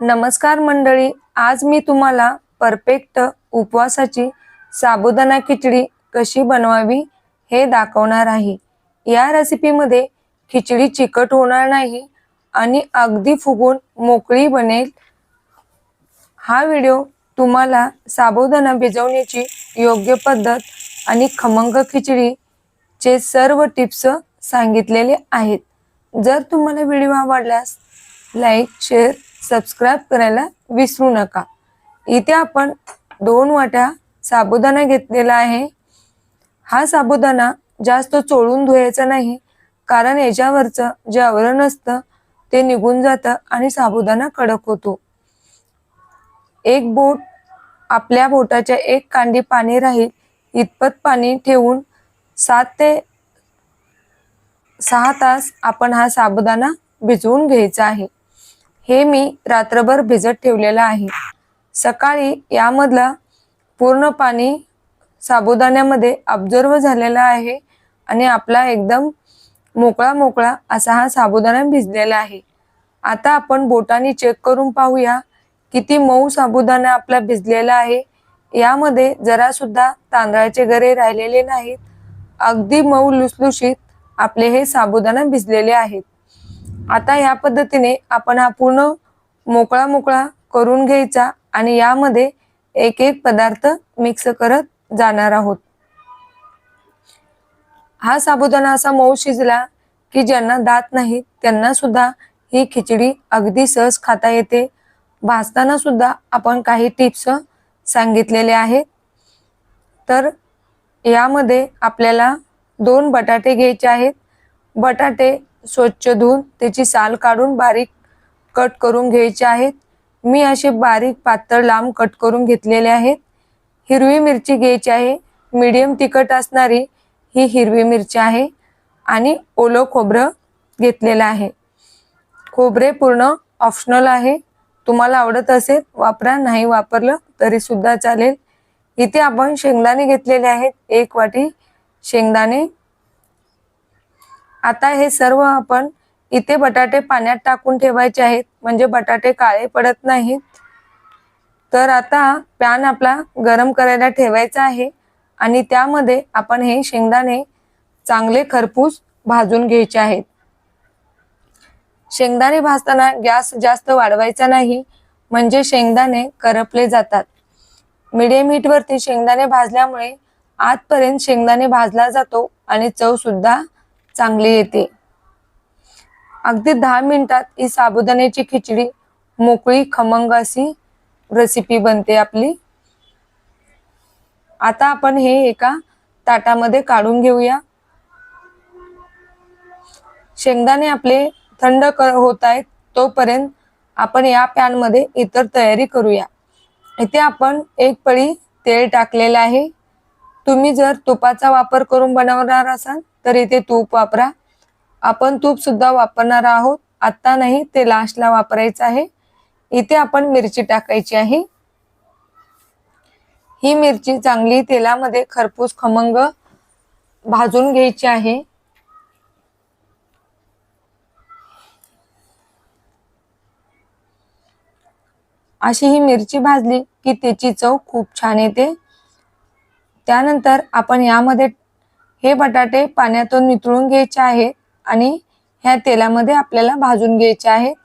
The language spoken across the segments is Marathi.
नमस्कार मंडळी आज मी तुम्हाला परफेक्ट उपवासाची साबुदाणा खिचडी कशी बनवावी हे दाखवणार आहे. या रेसिपीमध्ये खिचडी चिकट होणार नाही आणि अगदी फुगून मोकळी बनेल. हा व्हिडिओ तुम्हाला साबुदाणा भिजवण्याची योग्य पद्धत आणि खमंग खिचडीचे सर्व टिप्स सांगितलेले आहेत. जर तुम्हाला व्हिडिओ आवडल्यास लाईक शेअर सबस्क्राईब करायला विसरू नका. इथे आपण दोन वाट्या साबुदाणा घेतलेला आहे. हा साबुदाणा जास्त चोळून धुवायचा नाही कारण याच्यावरचं जे आवरण असतं ते निघून जातं आणि साबुदाणा कडक होतो. एक बोट आपल्या बोटाच्या एक कांडी पाणी राहील इतपत पाणी ठेवून सात ते सहा तास आपण हा साबुदाणा भिजवून घ्यायचा आहे. हे मी रात्रभर भिजत ठेवलेलं आहे. सकाळी यामधला पूर्ण पाणी साबुदाण्यामध्ये ऑब्झर्व झालेला आहे आणि आपला एकदम मोकळा मोकळा असा हा साबुदाणा भिजलेला आहे. आता आपण बोटाने चेक करून पाहूया किती मऊ साबुदाणा आपला भिजलेला आहे. यामध्ये जरा सुद्धा तांदळाचे गरे राहिलेले नाहीत. अगदी मऊ लुसलुशीत आपले हे साबुदाणा भिजलेले आहेत. आता या पद्धतीने आपण हा पूर्ण मोकळा मोकळा करून घ्यायचा आणि यामध्ये एक एक पदार्थ मिक्स करत जाणार आहोत. हा साबुदाणा असा मऊ शिजला की ज्यांना दात नाहीत त्यांना सुद्धा ही खिचडी अगदी सहज खाता येते. भाजताना सुद्धा आपण काही टिप्स सांगितलेले आहेत. तर यामध्ये आपल्याला दोन बटाटे घ्यायचे आहेत. बटाटे स्वच्छ धुवून त्याची साल काढून बारीक कट करून घ्यायचे आहेत. मी असे बारीक पातळ लांब कट करून घेतलेले आहेत. हिरवी मिरची घ्यायची आहे. मीडियम तिखट असणारी ही हिरवी मिरची आहे आणि ओलं खोबरं घेतलेलं आहे. खोबरे पूर्ण ऑप्शनल आहे. तुम्हाला आवडत असेल वापरा. नाही वापरलं तरी सुद्धा चालेल. इथे आपण शेंगदाणे घेतलेले आहेत. एक वाटी शेंगदाणे आता हे सर्व आपण इथे बटाटे पाण्यात टाकून ठेवायचे आहेत. म्हणजे बटाटे काळे पडत नाहीत. तर आता पॅन आपला गरम करायला ठेवायचा आहे. आणि त्यामध्ये आपण हे शेंगदाणे चांगले खरपूस भाजून घ्यायचे आहेत. शेंगदाणे भाजताना गॅस जास्त वाढवायचा नाही. म्हणजे शेंगदाणे करपले जातात. मिडियम हीटवरती शेंगदाणे भाजल्यामुळे आतपर्यंत शेंगदाणे भाजला जातो आणि चव सुद्धा चांगली येते. अगदी दहा मिनिटात ही साबुदाण्याची खिचडी मोकळी खमंग अशी रेसिपी बनते आपली. आता आपण हे एका ताटामध्ये काढून घेऊया. शेंगदाणे आपले थंड होत आहेत तोपर्यंत आपण या पॅनमध्ये इतर तयारी करूया. इथे आपण एक पळी तेल टाकलेलं आहे. तुम्ही जर तुपाचा वापर करून बनवणार असाल तर इथे तूप वापरा. आपण तूप सुद्धा वापरणार आहोत. आत्ता नाही ते लास्टला वापरायचं आहे. इथे आपण मिरची टाकायची आहे. ही मिरची चांगली तेलामध्ये खरपूस खमंग भाजून घ्यायची आहे. अशी ही मिरची भाजली की त्याची चव खूप छान येते. त्यानंतर आपण यामध्ये हे बटाटे पाण्यातून नितळून घ्यायचे आहेत आणि ह्या तेलामध्ये आपल्याला भाजून घ्यायचे आहेत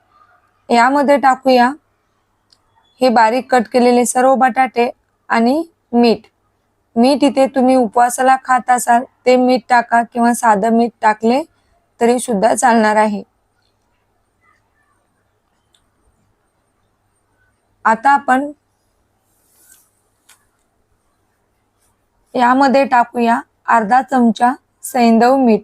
यामध्ये टाकूया हे बारीक कट केलेले सर्व बटाटे आणि मीठ. मीठ इथे तुम्ही उपवासाला खात असाल ते मीठ टाका किंवा साधं मीठ टाकले तरी सुद्धा चालणार आहे. आता आपण यामध्ये टाकूया अर्धा चमचा सैंदव मीठ.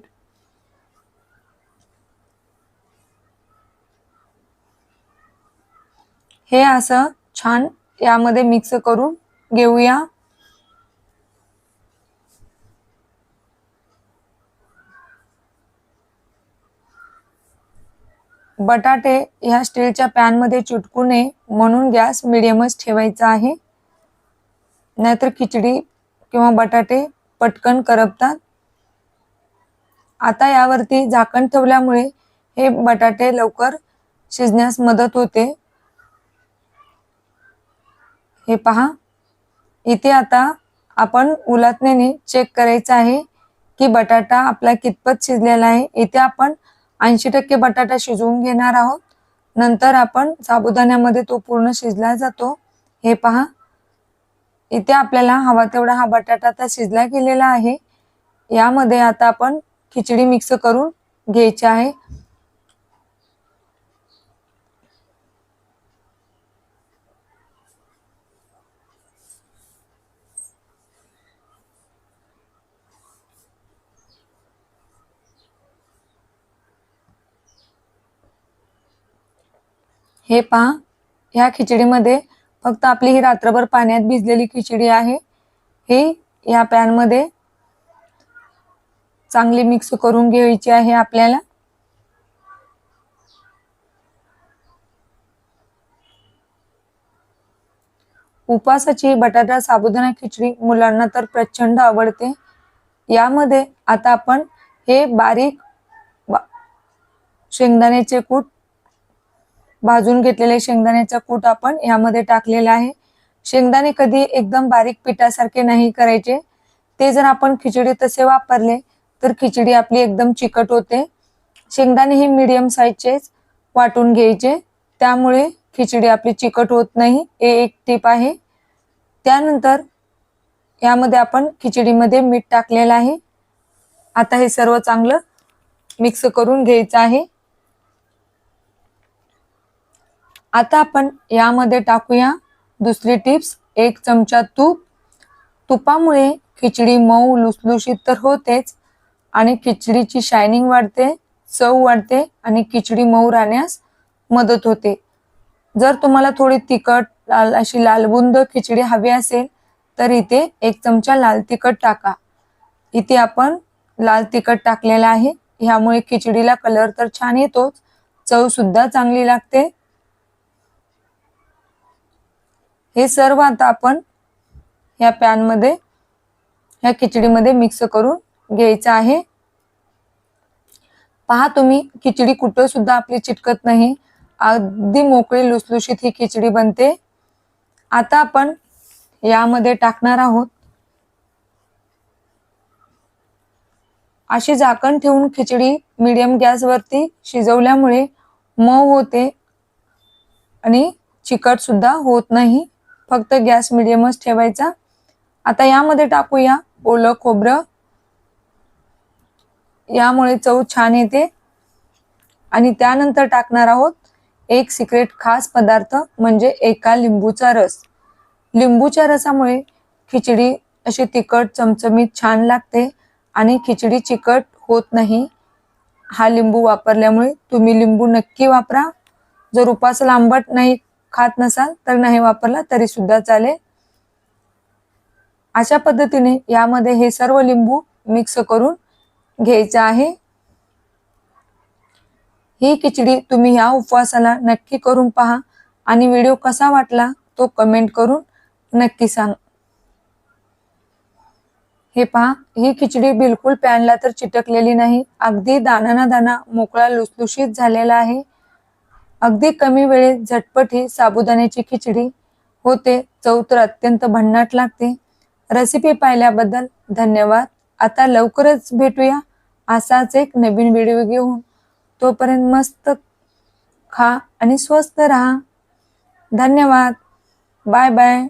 हे असं छान यामध्ये मिक्स करून घेऊया. बटाटे ह्या स्टीलच्या पॅनमध्ये चिटकू नये म्हणून गॅस मिडियमच ठेवायचा आहे. नाहीतर खिचडी किंवा बटाटे पटकन करपतात. आता यावरती झाकण ठेवल्यामुळे हे बटाटे लवकर शिजण्यास मदत होते. हे पहा. इथे आता आपण उलटण्याने चेक करायचं आहे की बटाटा आपला कितपत शिजलेला आहे. इथे आपण ऐंशी टक्के बटाटा शिजवून घेणार आहोत. नंतर आपण साबुदाण्यामध्ये तो पूर्ण शिजला जातो. हे पहा. इथे आपल्याला हवा तेवढा हा बटाटा आता शिजला गेलेला आहे. यामध्ये आता आपण खिचडी मिक्स करून घ्यायची आहे. हे पहा ह्या खिचडीमध्ये फक्त आपली ही रात्रभर पाण्यात भिजलेली खिचडी आहे. हे या पॅनमध्ये चांगली मिक्स करून घ्यायची आहे आपल्याला. उपवासाची बटाटा साबुदाणा खिचडी मुलांना तर प्रचंड आवडते. यामध्ये आता आपण हे बारीक शेंगदाण्याचे कूट भाजून घेतलेले शेंगदाण्याचा कूट आपण यामध्ये टाकलेला आहे. शेंगदाणे कधी एकदम बारीक पिठासारखे नाही करायचे. ते जर आपण खिचडी तसे वापरले तर खिचडी आपली एकदम चिकट होते. शेंगदाणे हे मीडियम साईजचेच वाटून घ्यायचे. त्यामुळे खिचडी आपली चिकट होत नाही. हे एक टीप आहे. त्यानंतर यामध्ये आपण खिचडीमध्ये मीठ टाकलेलं आहे. आता हे सर्व चांगलं मिक्स करून घ्यायचं आहे. आता आपण यामध्ये टाकूया दुसरी टिप्स. एक चमचा तूप. तुपामुळे खिचडी मऊ लुसलुशीत तर होतेच आणि खिचडीची शायनिंग वाढते चव वाढते आणि खिचडी मऊ राहण्यास मदत होते. जर तुम्हाला थोडी तिखट लाल अशी लालबुंद खिचडी हवी असेल तर इथे एक चमचा लाल तिखट टाका. इथे आपण लाल तिखट टाकलेला आहे. ह्यामुळे खिचडीला कलर तर छान येतोच. चव सुद्धा चांगली लागते. हे सर्व आता आपण ह्या पॅनमध्ये ह्या खिचडीमध्ये मिक्स करून घ्यायचं आहे. पहा तुम्ही खिचडी कुठं सुद्धा आपली चिटकत नाही. अगदी मोकळी लुसलुशीत ही खिचडी बनते. आता आपण यामध्ये टाकणार आहोत. अशी झाकण ठेवून खिचडी मीडियम गॅसवरती शिजवल्यामुळे मऊ होते आणि चिकट सुद्धा होत नाही. फक्त गॅस मिडियमच ठेवायचा. आता यामध्ये टाकूया ओलं खोबरं. यामुळे चव छान येते. आणि त्यानंतर टाकणार आहोत एक सिक्रेट खास पदार्थ म्हणजे एका लिंबूचा रस. लिंबूच्या रसामुळे खिचडी अशी तिखट चमचमीत छान लागते आणि खिचडी चिकट होत नाही. हा लिंबू वापरल्यामुळे तुम्ही लिंबू नक्की वापरा. जर उपास लांबट नाही खात नसाल तर नाही वापरला तरी सुद्धा चालेल. अशा पद्धतीने यामध्ये हे सर्व लिंबू मिक्स करून घ्यायचं आहे. ही खिचडी तुम्ही ह्या उपवासाला नक्की करून पहा आणि व्हिडिओ कसा वाटला तो कमेंट करून नक्की सांग. हे पहा ही खिचडी बिलकुल पॅनला तर चिटकलेली नाही. अगदी दाना ना दाना मोकळा लुसलुशीत झालेला आहे. अगदी कमी वेळेत झटपट ही साबुदाण्याची खिचडी होते. चव तर अत्यंत भन्नाट लागते. रेसिपी पाहिल्याबद्दल धन्यवाद. आता लवकरच भेटूया असाच एक नवीन व्हिडिओ घेऊन. तोपर्यंत मस्त खा आणि स्वस्त राहा. धन्यवाद. Bye bye